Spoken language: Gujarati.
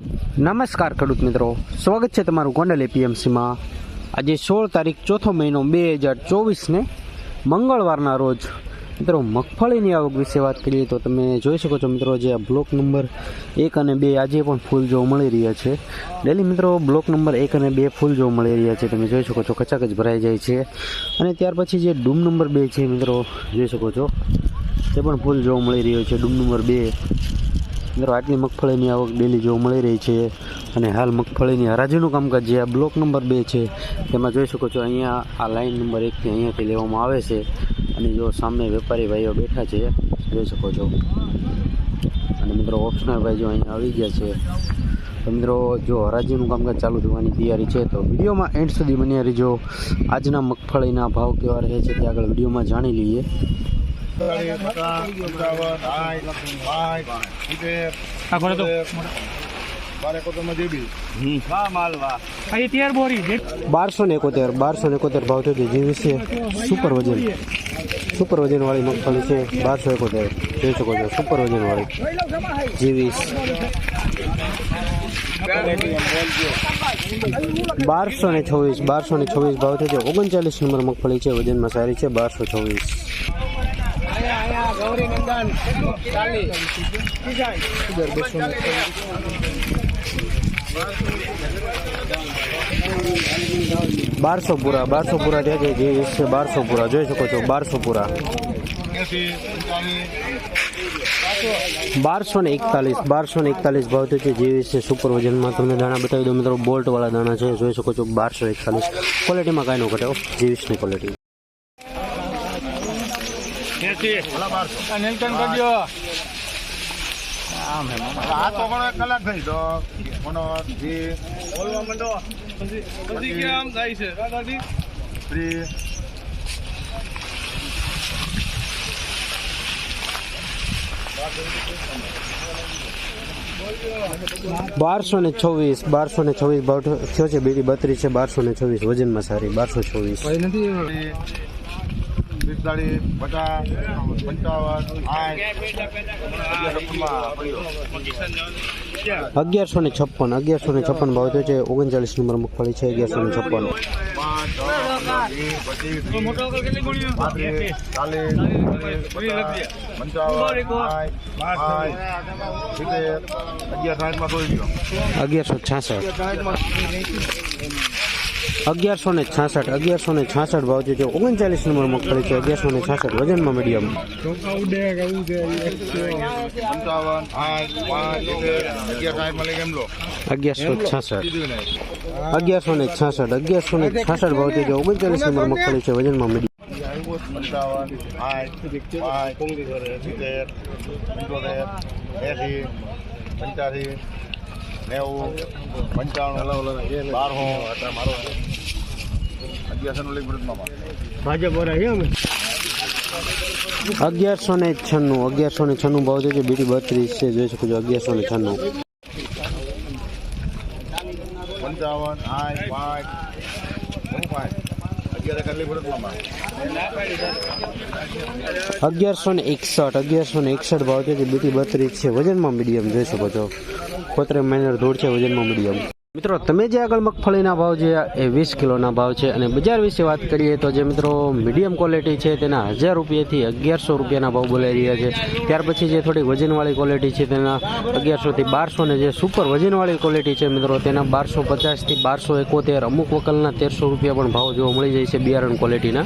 નમસ્કાર ખેડૂત મિત્રો. સ્વાગત છે તમારું ગોંડલ એપીએમસીમાં. આજે સોળ તારીખ ચોથો મહિનો બે હજાર ચોવીસને મંગળવારના રોજ. મિત્રો, મગફળીની આવક વિશે વાત કરીએ તો તમે જોઈ શકો છો મિત્રો જે આ બ્લોક નંબર એક અને બે આજે પણ ફૂલ જોવા મળી રહ્યા છે. ડેલી મિત્રો, બ્લોક નંબર એક અને બે ફૂલ જોવા મળી રહ્યા છે. તમે જોઈ શકો છો કચાક જ ભરાઈ જાય છે. અને ત્યાર પછી જે ડૂમ નંબર બે છે મિત્રો, જોઈ શકો છો, તે પણ ફૂલ જોવા મળી રહ્યો છે. ડૂમ નંબર બે મિત્રો આટલી મગફળીની આવક ડેલી જોવા મળી રહી છે અને હાલ મગફળીની હરાજીનું કામકાજ જે આ બ્લોક નંબર બે છે, તેમાં જોઈ શકો છો અહીંયા આ લાઇન નંબર એકથી અહીંયાથી લેવામાં આવે છે અને જો સામે વેપારી ભાઈઓ બેઠા છે, જોઈ શકો છો. અને મિત્રો ઓપ્શનલ ભાઈ જો અહીંયા આવી ગયા છે, તો મિત્રો જો હરાજીનું કામકાજ ચાલુ થવાની તૈયારી છે, તો વિડીયોમાં એન્ડ સુધી બન્યા રહીજો. આજના મગફળીના ભાવ કેવા રહે છે તે આગળ વિડીયોમાં જાણી લઈએ. બારસો ને એકોતેર, બારસો ને એકોતેર ભાવ થયો છે, જે વિશે સુપર વજન. સુપર વજન વાળી મગફળી છે, બારસો એકોતેર. જોઈ શકો છો સુપર વજન વાળી જીવીસ બારસો ને છવ્વીસ, બારસો ને છવ્વીસ ભાવ થયો છે. ઓગણચાલીસ નંબર મગફળી છે, વજનમાં સારી છે, બારસો છવ્વીસ. બારસો પૂરા બારસો પૂરા ત્યાં જે છે બારસો પૂરા જોઈ શકો છો બારસો પૂરા બારસો ને એકતાલીસ બારસો ને એકતાલીસ ભાવ થયો છે જે વીસ છે સુપર વજનમાં તમને દાણા બતાવી દો મિત્રો બોલ્ટ વાળા દાણા છે, જોઈ શકો છો, બારસો એકતાલીસ. ક્વોલિટીમાં કાંઈ ન ઘટે જીવીસની ક્વોલિટી નીલકંઠ કરજો આ તો પણ કલાક થઈ તો મને જે. બોલવા માંડો. પછી કે થાય છે. દાદાજી ફ્રી બારસો ને છવ્વીસ બારસો ને છવ્વીસ થયો છે બીડી બત્રીસ છે બારસો ને છવ્વીસ વજનમાં સારી બારસો છવ્વીસ. પિસ્તાળીસ પચાસ પંચાવન આઠ અગિયારસો ને છપ્પન અગિયારસો ને છપ્પન ભાવ થયો છે. ઓગણચાલીસ નંબર મગફળી છે અગિયારસો ને છપ્પન. અગિયારસો છાસઠ. અગિયારસો ને છાસઠ અગિયારસો ને છાસઠ ભાવ છે ઓગણચાલીસ નંબર મગફળી છે અગિયારસો ને છાસઠ વજનમાં મીડિયમ અગિયારસો છાસઠ અગિયારસો ને છાસઠ અગિયારસો ને છાસઠ ભાવ છે ઓગણચાલીસ નંબર મગફળી છે વજનમાં મીડિયમ પંચાવન આઠ પાંચ સિત્તેર નેવું પંચાણું મારો અગિયારસો નું લઈ પડે અગિયારસો ને છન્નું અગિયારસો ને છન્નું ભાવ છે બીટી બત્રીસ છે જોઈ શકો છો અગિયારસો ને છન્નું. પંચાવન આઠ પાંચ પાંચ. અગિયારસો ને એકસઠ, અગિયારસો ને એકસઠ ભાવ છે બીટી બત્રીસ છે. વજનમાં મીડિયમ જોઈ શકો છો. પોત્રે માઇનર ધૂળ છે, વજનમાં મીડિયમ મિત્રો, તમે જે આગળ મગફળીના ભાવ છે, એ વીસ કિલોના ભાવ છે અને બજાર વિશે વાત કરીએ તો જે મિત્રો મીડિયમ ક્વોલિટી છે, તેના હજાર રૂપિયાથી અગિયારસો રૂપિયાના ભાવ બોલાઈ રહ્યા છે. ત્યાર પછી જે થોડી વજનવાળી ક્વોલિટી છે, તેના અગિયારસોથી બારસો ને જે સુપર વજનવાળી ક્વોલિટી છે, મિત્રો, તેના બારસો પચાસથી બારસો એકોતેર. અમુક વકલના તેરસો રૂપિયા પણ ભાવ જોવા મળી જાય છે, બિયારણ ક્વોલિટીના